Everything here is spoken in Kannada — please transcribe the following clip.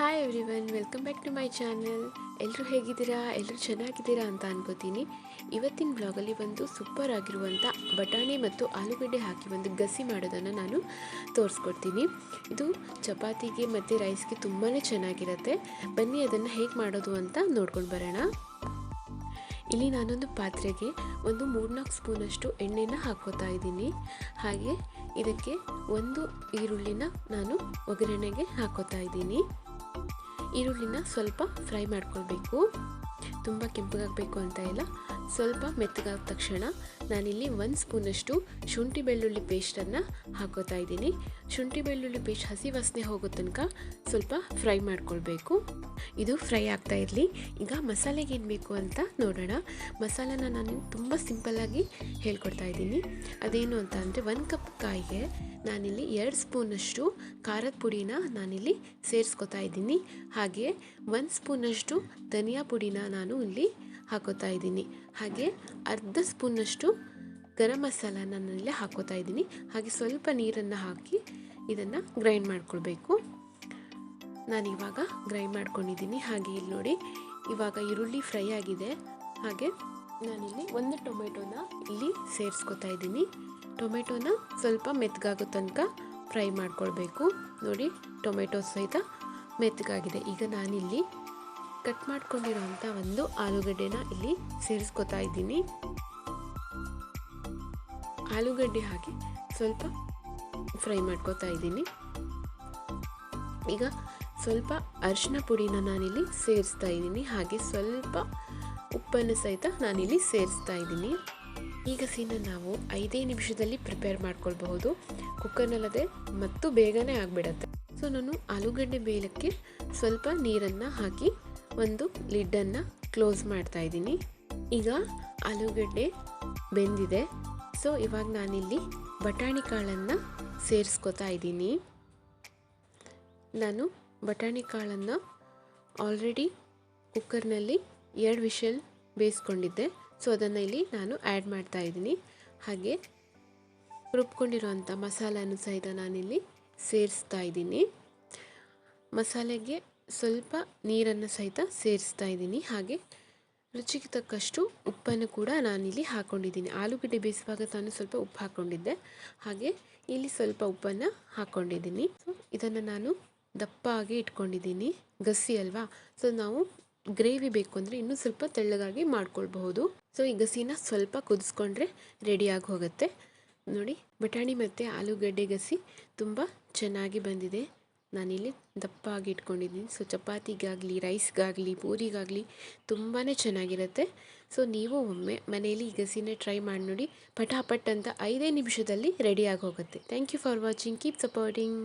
Hi everyone welcome back to my channel ಎಲ್ಲರೂ ಹೇಗಿದ್ದೀರಾ? ಎಲ್ಲರೂ ಚೆನ್ನಾಗಿದ್ದೀರಾ ಅಂತ ಅನ್ಕೋತೀನಿ. ಇವತ್ತಿನ ಬ್ಲಾಗಲ್ಲಿ ಒಂದು ಸೂಪರ್ ಆಗಿರುವಂಥ ಬಟಾಣಿ ಮತ್ತು ಆಲೂಗಡ್ಡೆ ಹಾಕಿ ಒಂದು ಗಸಿ ಮಾಡೋದನ್ನು ನಾನು ತೋರಿಸ್ಕೊಡ್ತೀನಿ. ಇದು ಚಪಾತಿಗೆ ಮತ್ತು ರೈಸ್ಗೆ ತುಂಬಾ ಚೆನ್ನಾಗಿರುತ್ತೆ. ಬನ್ನಿ ಅದನ್ನು ಹೇಗೆ ಮಾಡೋದು ಅಂತ ನೋಡ್ಕೊಂಡು ಬರೋಣ. ಇಲ್ಲಿ ನಾನೊಂದು ಪಾತ್ರೆಗೆ ಒಂದು ಮೂರ್ನಾಲ್ಕು ಸ್ಪೂನಷ್ಟು ಎಣ್ಣೆನ ಹಾಕೋತಾ ಇದ್ದೀನಿ. ಹಾಗೆ ಇದಕ್ಕೆ ಒಂದು ಈರುಳ್ಳಿನ ನಾನು ಒಗ್ಗರಣೆಗೆ ಹಾಕೋತಾ ಇದ್ದೀನಿ. ಈರುಳ್ಳಿನ ಸ್ವಲ್ಪ ಫ್ರೈ ಮಾಡ್ಕೊಳ್ಬೇಕು. ತುಂಬ ಕೆಂಪಗಾಗಬೇಕು ಅಂತ ಇಲ್ಲ. ಸ್ವಲ್ಪ ಮೆತ್ತಗಾದ ತಕ್ಷಣ ನಾನಿಲ್ಲಿ ಒಂದು ಸ್ಪೂನಷ್ಟು ಶುಂಠಿ ಬೆಳ್ಳುಳ್ಳಿ ಪೇಸ್ಟನ್ನು ಹಾಕೋತಾ ಇದ್ದೀನಿ. ಶುಂಠಿ ಬೆಳ್ಳುಳ್ಳಿ ಪೇಸ್ಟ್ ಹಸಿ ವಾಸನೆ ಹೋಗೋ ತನಕ ಸ್ವಲ್ಪ ಫ್ರೈ ಮಾಡ್ಕೊಳ್ಬೇಕು. ಇದು ಫ್ರೈ ಆಗ್ತಾ ಇರಲಿ. ಈಗ ಮಸಾಲೆಗೆ ಏನು ಬೇಕು ಅಂತ ನೋಡೋಣ. ಮಸಾಲಾನ ನಾನು ತುಂಬ ಸಿಂಪಲ್ಲಾಗಿ ಹೇಳ್ಕೊಡ್ತಾ ಇದ್ದೀನಿ. ಅದೇನು ಅಂತ ಅಂದರೆ ಒಂದು ಕಪ್ ಕಾಯಿಗೆ ನಾನಿಲ್ಲಿ ಎರಡು ಸ್ಪೂನಷ್ಟು ಖಾರದ ಪುಡಿನ ನಾನಿಲ್ಲಿ ಸೇರಿಸ್ಕೊತಾ ಇದ್ದೀನಿ. ಹಾಗೆ ಒಂದು ಸ್ಪೂನಷ್ಟು ಧನಿಯಾ ಪುಡಿನ ನಾನು ಇಲ್ಲಿ ಹಾಕೋತಾ ಇದ್ದೀನಿ. ಹಾಗೆ ಅರ್ಧ ಸ್ಪೂನಷ್ಟು ಗರಂ ಮಸಾಲ ನಾನಲ್ಲೇ ಹಾಕೋತಾ ಇದ್ದೀನಿ. ಹಾಗೆ ಸ್ವಲ್ಪ ನೀರನ್ನು ಹಾಕಿ ಇದನ್ನು ಗ್ರೈಂಡ್ ಮಾಡ್ಕೊಳ್ಬೇಕು. ನಾನು ಇವಾಗ ಗ್ರೈಂಡ್ ಮಾಡ್ಕೊಂಡಿದ್ದೀನಿ. ಹಾಗೆ ಇಲ್ಲಿ ನೋಡಿ, ಇವಾಗ ಈರುಳ್ಳಿ ಫ್ರೈ ಆಗಿದೆ. ಹಾಗೆ ನಾನಿಲ್ಲಿ ಒಂದು ಟೊಮೆಟೊನ ಇಲ್ಲಿ ಸೇರಿಸ್ಕೊತಾ ಇದ್ದೀನಿ. ಟೊಮೆಟೊನ ಸ್ವಲ್ಪ ಮೆತ್ತಗಾಗೋ ತನಕ ಫ್ರೈ ಮಾಡ್ಕೊಳ್ಬೇಕು. ನೋಡಿ, ಟೊಮೆಟೊ ಸಹಿತ ಮೆತ್ತಗಾಗಿದೆ ಈಗ ನಾನಿಲ್ಲಿ ಕಟ್ ಮಾಡ್ಕೊಂಡಿರೋಂಥ ಒಂದು ಆಲೂಗಡ್ಡೆನ ಇಲ್ಲಿ ಸೇರಿಸ್ಕೊತಾ ಇದ್ದೀನಿ. ಆಲೂಗಡ್ಡೆ ಹಾಕಿ ಸ್ವಲ್ಪ ಫ್ರೈ ಮಾಡ್ಕೊತಾ ಇದ್ದೀನಿ. ಈಗ ಸ್ವಲ್ಪ ಅರಿಶಿನ ಪುಡಿನ ನಾನಿಲ್ಲಿ ಸೇರಿಸ್ತಾ ಇದ್ದೀನಿ. ಹಾಗೆ ಸ್ವಲ್ಪ ಉಪ್ಪನ್ನು ಸಹಿತ ನಾನಿಲ್ಲಿ ಸೇರಿಸ್ತಾ ಇದ್ದೀನಿ. ಈಗ ಸೀನ ನಾವು ಐದೇ ನಿಮಿಷದಲ್ಲಿ ಪ್ರಿಪೇರ್ ಮಾಡ್ಕೊಳ್ಬಹುದು. ಕುಕ್ಕರ್ನಲ್ಲದೆ ಮತ್ತು ಬೇಗನೆ ಆಗಿಬಿಡತ್ತೆ. ಸೊ ನಾನು ಆಲೂಗಡ್ಡೆ ಬೇಲಕ್ಕೆ ಸ್ವಲ್ಪ ನೀರನ್ನು ಹಾಕಿ ಒಂದು ಲಿಡ್ಡನ್ನು ಕ್ಲೋಸ್ ಮಾಡ್ತಾ ಇದ್ದೀನಿ. ಈಗ ಆಲೂಗಡ್ಡೆ ಬೆಂದಿದೆ. ಸೊ, ಇವಾಗ ನಾನಿಲ್ಲಿ ಬಟಾಣಿ ಕಾಳನ್ನು ಸೇರಿಸ್ಕೊತಾ ಇದ್ದೀನಿ. ನಾನು ಬಟಾಣಿ ಕಾಳನ್ನು ಆಲ್ರೆಡಿ ಕುಕ್ಕರ್ನಲ್ಲಿ ಎರಡು ವಿಷಲ್ ಬೇಯಿಸ್ಕೊಂಡಿದ್ದೆ. ಸೊ, ಅದನ್ನು ಇಲ್ಲಿ ನಾನು ಆ್ಯಡ್ ಮಾಡ್ತಾ ಇದ್ದೀನಿ. ಹಾಗೆ ರುಬ್ಕೊಂಡಿರೋಂಥ ಮಸಾಲನೂ ಸಹಿತ ನಾನಿಲ್ಲಿ ಸೇರಿಸ್ತಾ ಇದ್ದೀನಿ. ಮಸಾಲೆಗೆ ಸ್ವಲ್ಪ ನೀರನ್ನು ಸಹಿತ ಸೇರಿಸ್ತಾ ಇದ್ದೀನಿ. ಹಾಗೆ ರುಚಿಗೆ ತಕ್ಕಷ್ಟು ಉಪ್ಪನ್ನು ಕೂಡ ನಾನಿಲ್ಲಿ ಹಾಕ್ಕೊಂಡಿದ್ದೀನಿ ಆಲೂಗಡ್ಡೆ ಬೇಯಿಸುವಾಗ ತಾನು ಸ್ವಲ್ಪ ಉಪ್ಪು ಹಾಕ್ಕೊಂಡಿದ್ದೆ ಹಾಗೆ ಇಲ್ಲಿ ಸ್ವಲ್ಪ ಉಪ್ಪನ್ನು ಹಾಕ್ಕೊಂಡಿದ್ದೀನಿ ಸೊ ಇದನ್ನು ನಾನು ದಪ್ಪ ಆಗಿ ಇಟ್ಕೊಂಡಿದ್ದೀನಿ. ಗಸಿ ಅಲ್ವಾ? ಸೊ ನಾವು ಗ್ರೇವಿ ಬೇಕು ಅಂದರೆ ಇನ್ನೂ ಸ್ವಲ್ಪ ತೆಳ್ಳಗಾಗಿ ಮಾಡ್ಕೊಳ್ಬಹುದು. ಸೊ ಈ ಗಸಿನ ಸ್ವಲ್ಪ ಕುದಿಸ್ಕೊಂಡ್ರೆ ರೆಡಿಯಾಗಿ ಹೋಗುತ್ತೆ. ನೋಡಿ, ಬಟಾಣಿ ಮತ್ತು ಆಲೂಗಡ್ಡೆ ಗಸಿ ತುಂಬ ಚೆನ್ನಾಗಿ ಬಂದಿದೆ. ನಾನಿಲ್ಲಿ ದಪ್ಪ ಆಗಿ ಇಟ್ಕೊಂಡಿದ್ದೀನಿ ಸೊ ಚಪಾತಿಗಾಗಲಿ ರೈಸ್ಗಾಗಲಿ ಪೂರಿಗಾಗಲಿ ತುಂಬಾ ಚೆನ್ನಾಗಿರುತ್ತೆ. ಸೊ ನೀವು ಒಮ್ಮೆ ಮನೆಯಲ್ಲಿ ಈ ಗಸಿನೇ ಟ್ರೈ ಮಾಡಿ ನೋಡಿ, ಪಟಾಪಟ್ ಅಂತ ಐದೇ ನಿಮಿಷದಲ್ಲಿ ರೆಡಿಯಾಗಿ ಹೋಗುತ್ತೆ thank you for watching keep supporting